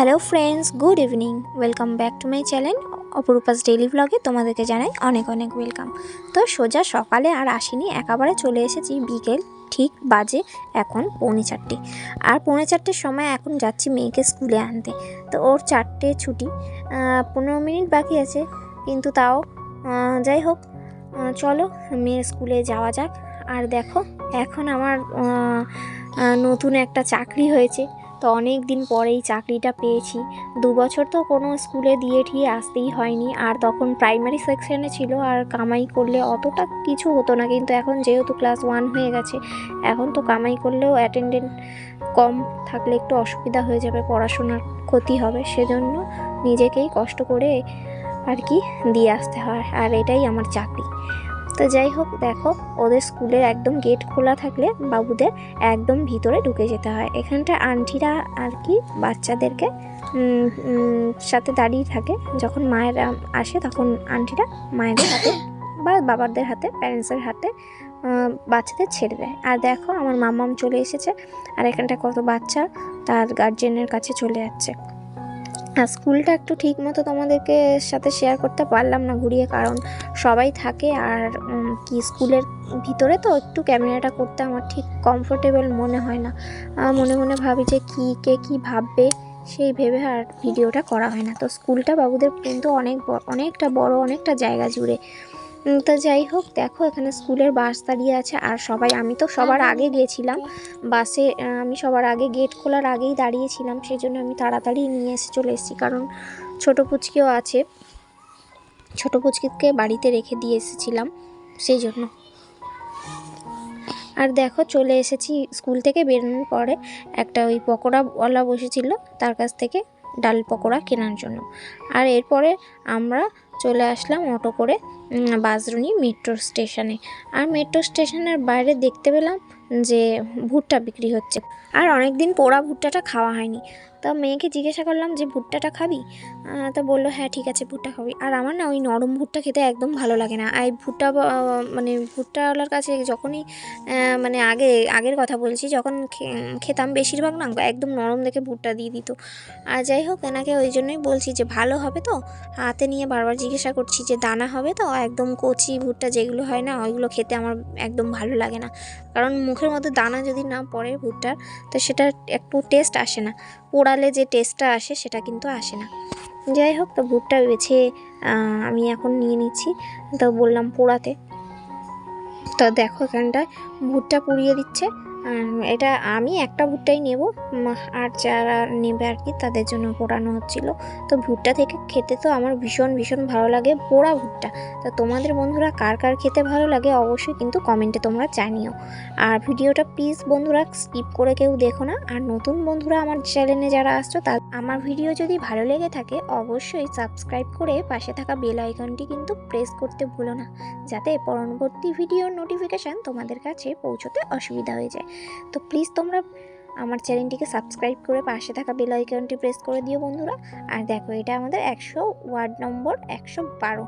Hello friends good evening welcome back to my channel Aparupa's daily ব্লগে তোমাদেরকে জানাই অনেক অনেক ওয়েলকাম তো সোজা সকালে আর আসিনি, একেবারে চলে এসেছি বিকেল ঠিক বাজে এখন পৌনে চারটে। আর পৌনে চারটের সময় এখন যাচ্ছি মেয়েকে স্কুলে আনতে। তো ওর চারটে ছুটি পনেরো মিনিট বাকি আছে, কিন্তু তাও যাই হোক চলো মেয়ের স্কুলে যাওয়া যাক। আর দেখো, এখন আমার নতুন একটা চাকরি হয়েছে। তো অনেক দিন পরেই চাকরিটা পেয়েছি। দু বছর তো কোনো স্কুলে দিয়ে ঠিয়ে আসতেই হয়নি। আর তখন প্রাইমারি সেকশনে ছিল আর কামাই করলে অতটা কিছু হতো না। কিন্তু এখন যেহেতু ক্লাস ওয়ান হয়ে গেছে, এখন তো কামাই করলেও অ্যাটেন্ডেন্ট কম থাকলে একটু অসুবিধা হয়ে যাবে, পড়াশোনার ক্ষতি হবে। সেজন্য নিজেকেই কষ্ট করে আর কি দিয়ে আসতে হয়। আর এটাই আমার চাকরি। তো যাই হোক, দেখো, ওদের স্কুলের একদম গেট খোলা থাকলে বাবুদের একদম ভিতরে ঢুকে যেতে হয়। এখানটা আন্টিরা আর কি বাচ্চাদেরকে সাথে দাঁড়িয়ে থাকে। যখন মায়েরা আসে, তখন আন্টিরা মায়েদের হাতে বা বাবাদের হাতে প্যারেন্টসের হাতে বাচ্চাদের ছেড়ে দেয়। আর দেখো, আমার মামাম চলে এসেছে, আর এখানটা কত বাচ্চা, তার গার্জেনের কাছে চলে যাচ্ছে। আর স্কুলটা একটু ঠিক মতো তোমাদেরকে সাথে শেয়ার করতে পারলাম না ঘুরিয়ে, কারণ সবাই থাকে আর কি স্কুলের ভিতরে তো একটু ক্যামেরাটা করতে আমার ঠিক কমফোর্টেবল মনে হয় না। মনে মনে ভাবি যে কী, কে কী ভাববে, সেই ভেবে আর ভিডিওটা করা হয় না। তো স্কুলটা বাবুদের কিন্তু অনেক অনেকটা বড়, অনেকটা জায়গা জুড়ে। তো যাই হোক দেখো এখানে স্কুলের বাস দাঁড়িয়ে আছে আর সবাই আমি তো সবার আগে গিয়েছিলাম। বাসে আমি সবার আগে গেট খোলার আগেই দাঁড়িয়েছিলাম সেই জন্য আমি তাড়াতাড়ি নিয়ে এসে চলে এসেছি কারণ ছোটো পুচকিও আছে। ছোটো পুচকিকে বাড়িতে রেখে দিয়ে এসেছিলাম সেই জন্য আর দেখো চলে এসেছি স্কুল থেকে বেরোনোর পরে একটা ওই পকোড়াওয়ালা বসেছিল তার কাছ থেকে ডাল পকোড়া কেনার জন্য। আর এরপরে আমরা চলে আসলাম অটো করে বাজরুনি মেট্রো স্টেশনে আর মেট্রো স্টেশনের বাইরে দেখতে পেলাম যে ভুট্টা বিক্রি হচ্ছে। আর অনেক দিন পোড়া ভুট্টাটা খাওয়া হয়নি। তা মেয়েকে জিজ্ঞাসা করলাম যে, ভুট্টাটা খাবি? তো বলল হ্যাঁ ঠিক আছে, ভুট্টা খাবি। আর আমার না ওই নরম ভুট্টা খেতে একদম ভালো লাগে না। আর ভুট্টা মানে ভুট্টাওয়ালার কাছে যখনই মানে আগে, আগের কথা বলছি, যখন খেতাম বেশিরভাগ না, একদম নরম দেখে ভুট্টা দিয়ে দিত। আর যাই হোক, এনাকে ওই জন্যই বলছি যে, ভালো হবে তো? হাতে নিয়ে বারবার জিজ্ঞাসা করছি যে, দানা হবে তো? একদম কচি ভুট্টা যেগুলো হয় না, ওইগুলো খেতে আমার একদম ভালো লাগে না। কারণ মুখের মধ্যে দানা যদি না পড়ে ভুট্টার, তো সেটা একটু টেস্ট আসে না। পোড়ালে যে টেস্টটা আসে সেটা কিন্তু আসে না। যাই হোক, তো ভুট্টা বেছে আমি এখন নিয়ে নিচ্ছি। তো বললাম পোড়াতে। তো দেখো এখানটায় ভুট্টা পুড়িয়ে দিচ্ছে। এটা আমি একটা ভুট্টাই নেব। আর যারা নেবে আর কি, তাদের জন্য পোড়ানো হচ্ছিল। তো ভুট্টা থেকে খেতে তো আমার ভীষণ ভীষণ ভালো লাগে পোড়া ভুট্টা। তা তোমাদের বন্ধুরা কার কার খেতে ভালো লাগে অবশ্যই কিন্তু কমেন্টে তোমরা জানিও। আর ভিডিওটা প্লিজ বন্ধুরা স্কিপ করে কেউ দেখো না। আর নতুন বন্ধুরা আমার চ্যানেলে যারা আসছো, তা আমার ভিডিও যদি ভালো লেগে থাকে, অবশ্যই সাবস্ক্রাইব করে পাশে থাকা বেল আইকনটি কিন্তু প্রেস করতে ভুলো না। যাতে পরবর্তী ভিডিওর নোটিফিকেশান তোমাদের কাছে পৌঁছতে অসুবিধা হয়ে যায়। তো প্লিজ তোমরা আমার চ্যানেলটিকে সাবস্ক্রাইব করে পাশে থাকা বেল আইকনটি প্রেস করে দিও বন্ধুরা। আর দেখো, এটা আমাদের একশো ওয়ার্ড নম্বর, একশো বারো।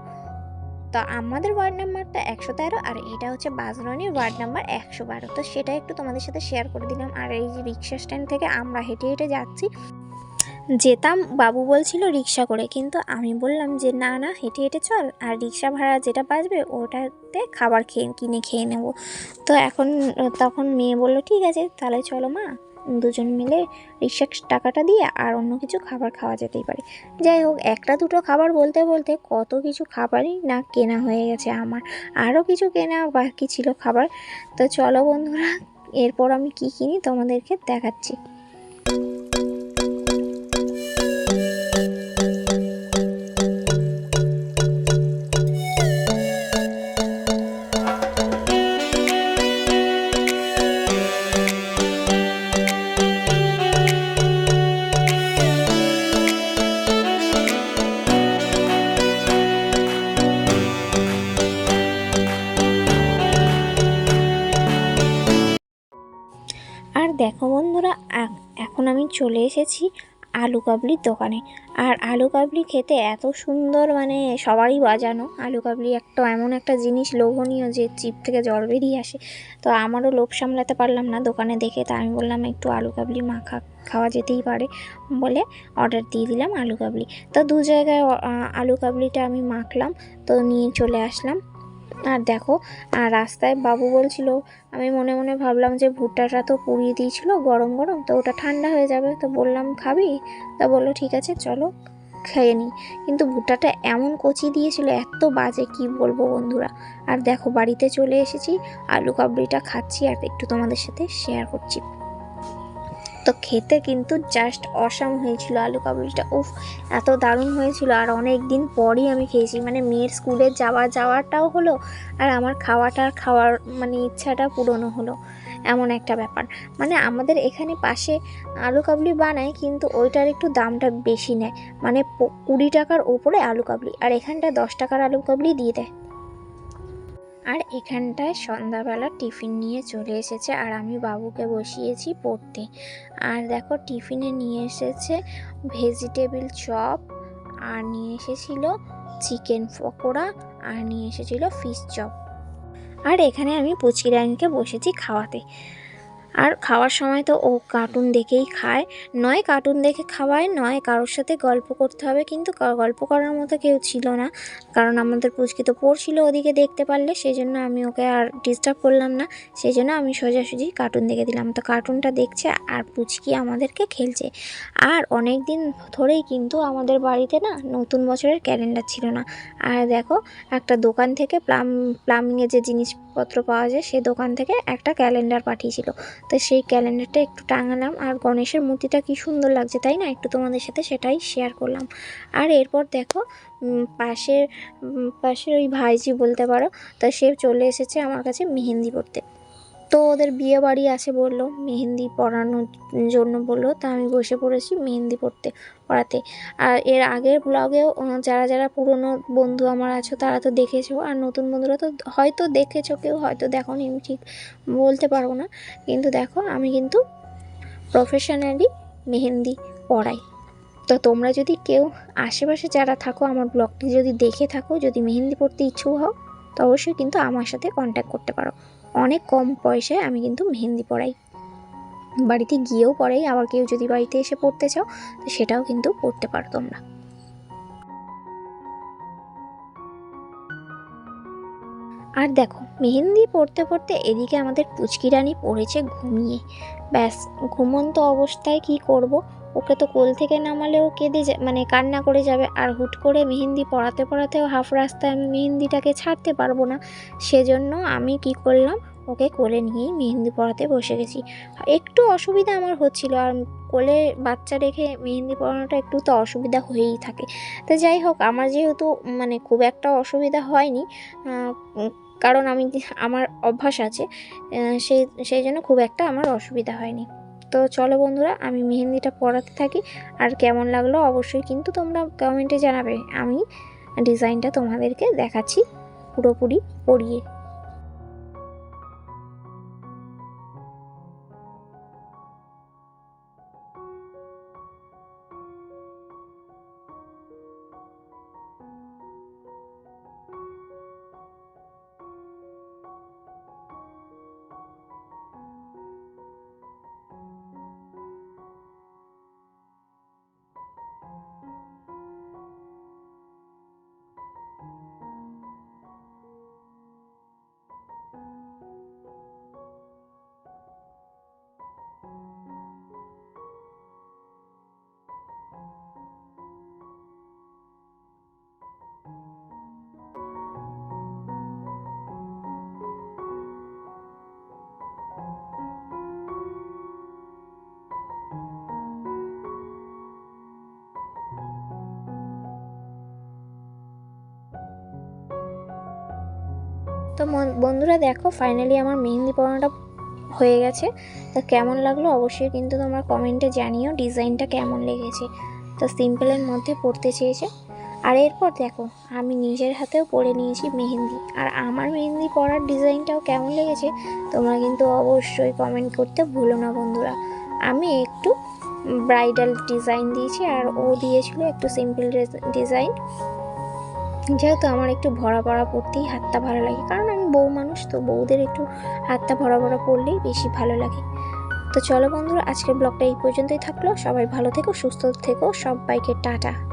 তো আমাদের ওয়ার্ড নাম্বারটা একশো তেরো, আর এটা হচ্ছে বাজরানির ওয়ার্ড নাম্বার একশো বারো। তো সেটা একটু তোমাদের সাথে শেয়ার করে দিলাম। আর এই যে রিক্সা স্ট্যান্ড থেকে আমরা হেঁটে হেঁটে যাচ্ছি যেতাম, বাবু বলছিল রিক্সা করে। কিন্তু আমি বললাম যে, না না, হেঁটে হেঁটে চল। আর রিক্সা ভাড়া যেটা বাঁচবে, ওটাতে খাবার খেয়ে, কিনে খেয়ে নেব। তো এখন, তখন মেয়ে বলল, ঠিক আছে, তাহলে চলো মা। দুজন মিলে রিক্সার টাকাটা দিয়ে আর অন্য কিছু খাবার খাওয়া যেতেই পারে। যাই হোক, একটা দুটো খাবার বলতে বলতে কত কিছু খাবারই না কেনা হয়ে গেছে আমার। আরও কিছু কেনা বাকি ছিল খাবার। তো চলো বন্ধুরা, এরপর আমি কি কিনি তোমাদেরকে দেখাচ্ছি। বন্ধুরা এখন আমি চলে এসেছি আলু কাবলির দোকানে। আর আলু কাবলি খেতে এত সুন্দর মানে সবারই বাজানো। আলু কাবলি একটা এমন একটা জিনিস লোভনীয় যে চিপ থেকে জল বেরিয়ে আসে। তো আমারও লোভ সামলাতে পারলাম না দোকানে দেখে, তা আমি বললাম একটু আলু কাবলি মাখা খাওয়া যেতেই পারে বলে অর্ডার দিয়ে দিলাম আলু কাবলি। তো দু জায়গায় আলু কাবলিটা আমি মাখলাম, তো নিয়ে চলে আসলাম। আর দেখো, আর রাস্তায় বাবু বলছিল, আমি মনে মনে ভাবলাম যে ভুট্টাটা তো পুড়িয়ে দিয়েছিল গরম গরম, তো ওটা ঠান্ডা হয়ে যাবে, তো বললাম, খাবি? তা বলল, ঠিক আছে, চলো, খেয়ে নিই কিন্তু ভুট্টাটা এমন কচি দিয়েছিল, এত বাজে, কি বলব বন্ধুরা। আর দেখো, বাড়িতে চলে এসেছি, আলু কাবড়িটা খাচ্ছি, আর একটু তোমাদের সাথে শেয়ার করছি। তো খেতে কিন্তু জাস্ট অসাম হয়েছিল আলু কাবলিটা। উফ, এত দারুণ হয়েছিল। আর অনেক দিন পরই আমি খেয়েছি। মানে মেয়ের স্কুলে যাওয়া যাওয়াটাও হলো আর আমার খাওয়াটা খাওয়ার মানে ইচ্ছাটা পূরণও হলো। এমন একটা ব্যাপার। মানে আমাদের এখানে পাশে আলু কাবলি বানায় কিন্তু ওইটার একটু দামটা বেশি নেয়। মানে কুড়ি টাকার ওপরে আলু কাবলি। আর এখানটা দশ টাকার আলু কাবলি দিয়ে দেয়। আর এখানটায় সন্ধ্যাবেলা টিফিন নিয়ে চলে এসেছে আর আমি বাবুকে বসিয়েছি পড়তে। আর দেখো টিফিনে নিয়ে এসেছে ভেজিটেবিল চপ, আর নিয়ে এসেছিল চিকেন পকোড়া, আর নিয়ে এসেছিল ফিশ চপ। আর এখানে আমি পুচকি রানীকে বসেছি খাওয়াতে। আর খাওয়ার সময় তো ও কার্টুন দেখেই খায়। নয় কার্টুন দেখে খাওয়ায়, নয় কারোর সাথে গল্প করতে হবে, কিন্তু গল্প করার মতো কেউ ছিল না। কারণ আমাদের পুচকি তো পড়ছিল ওদিকে দেখতে পারলে সেই জন্য আমি ওকে আর ডিস্টার্ব করলাম না। সেই জন্য আমি সোজাসুজি কার্টুন দেখে দিলাম। তো কার্টুনটা দেখছে আর পুচকি আমাদেরকে খেলছে। আর অনেক দিন ধরেই কিন্তু আমাদের বাড়িতে না নতুন বছরের ক্যালেন্ডার ছিল না। আর দেখো, একটা দোকান থেকে প্লাম প্লামিংয়ের যে জিনিসপত্র পাওয়া যায়, সে দোকান থেকে একটা ক্যালেন্ডার পাঠিয়েছিল। তো সেই ক্যালেন্ডারটা একটু টাঙালাম। আর গণেশের মূর্তিটা কি সুন্দর লাগছে, তাই না? একটু তোমাদের সাথে সেটাই শেয়ার করলাম। আর এরপর দেখো পাশের পাশের ওই ভাইজি বলতে পারো, তা সে চলে এসেছে আমার কাছে মেহেন্দি পড়তে তো ওদের বিয়ে বাড়ি আছে বলল, মেহেন্দি পড়ানোর জন্য বলল, তা আমি বসে পড়েছি মেহেন্দি পড়তে, পড়াতে। আর এর আগের ব্লগেও যারা যারা পুরনো বন্ধু আমার আছো, তারা তো দেখেছ, আর নতুন বন্ধুরা তো হয়তো দেখেছ, কেউ হয়তো দেখোনি, আমি ঠিক বলতে পারব না। কিন্তু দেখো, আমি কিন্তু প্রফেশনালি মেহেন্দি পড়াই। তো তোমরা যদি কেউ আশেপাশে যারা থাকো, আমার ব্লগটি যদি দেখে থাকো, যদি মেহেন্দি পড়তে ইচ্ছুক হও, তো অবশ্যই কিন্তু আমার সাথে কন্ট্যাক্ট করতে পারো। অনেক কম পয়সায় আমি কিন্তু মেহেন্দি পড়াই। বাড়িতে গিয়েও পড়াই, আবার কেউ যদি বাড়িতে এসে পড়তে চাও, তো সেটাও কিন্তু পড়তে পারো তোমরা। আর দেখো, মেহেন্দি পড়তে পড়তে এদিকে আমাদের পুচকি রানী পড়েছে ঘুমিয়ে। ব্যাস, ঘুমন্ত অবস্থায় কি করব? ওকে তো কোল থেকে নামালেও কেঁদে মানে কান্না করে যাবে। আর হুট করে মেহেন্দি পড়াতে পড়াতেও হাফ রাস্তায় আমি মেহেন্দিটাকে ছাড়তে পারব না। সেজন্য আমি কি করলাম, ওকে কোলে নিয়েই মেহেন্দি পড়াতে বসে গেছি। একটু অসুবিধা আমার হচ্ছিল, আর কোলে বাচ্চা রেখে মেহেন্দি পড়ানোটা একটু তো অসুবিধা হয়েই থাকে। তো যাই হোক, আমার যেহেতু মানে খুব একটা অসুবিধা হয়নি কারণ আমি, আমার অভ্যাস আছে সেই সেই জন্য খুব একটা আমার অসুবিধা হয়নি। তো চলো বন্ধুরা, আমি মেহেন্দিটা পরাতে থাকি। আর কেমন লাগল অবশ্যই কিন্তু তোমরা কমেন্টে জানাবে। আমি ডিজাইনটা তোমাদেরকে দেখাচ্ছি পুরোপুরি পরিয়ে। তো বন্ধুরা দেখো ফাইনালি আমার মেহেন্দি পড়ানোটা হয়ে গেছে। তো কেমন লাগল অবশ্যই কিন্তু তোমরা কমেন্টে জানিও ডিজাইনটা কেমন লেগেছে। তো সিম্পলের মধ্যে পড়তে চেয়েছে। আর এরপর দেখো, আমি নিজের হাতেও পরে নিয়েছি মেহেন্দি। আর আমার মেহেন্দি পরার ডিজাইনটাও কেমন লেগেছে, তোমরা কিন্তু অবশ্যই কমেন্ট করতে ভুলো না বন্ধুরা। আমি একটু ব্রাইডাল ডিজাইন দিয়েছি আর ও দিয়েছিল একটু সিম্পল ডিজাইন যেহেতু আমার একটু ভরা ভরা পড়তেই হাতটা ভালো লাগে, কারণ আমি বউ মানুষ তো বউদের একটু হাতটা ভরা ভরা পড়লেই বেশি ভালো লাগে। তো চলো বন্ধুরা, আজকের ব্লগটা এই পর্যন্তই থাকল। সবাই ভালো থেকো, সুস্থ থেকো, সবাইকে টাটা।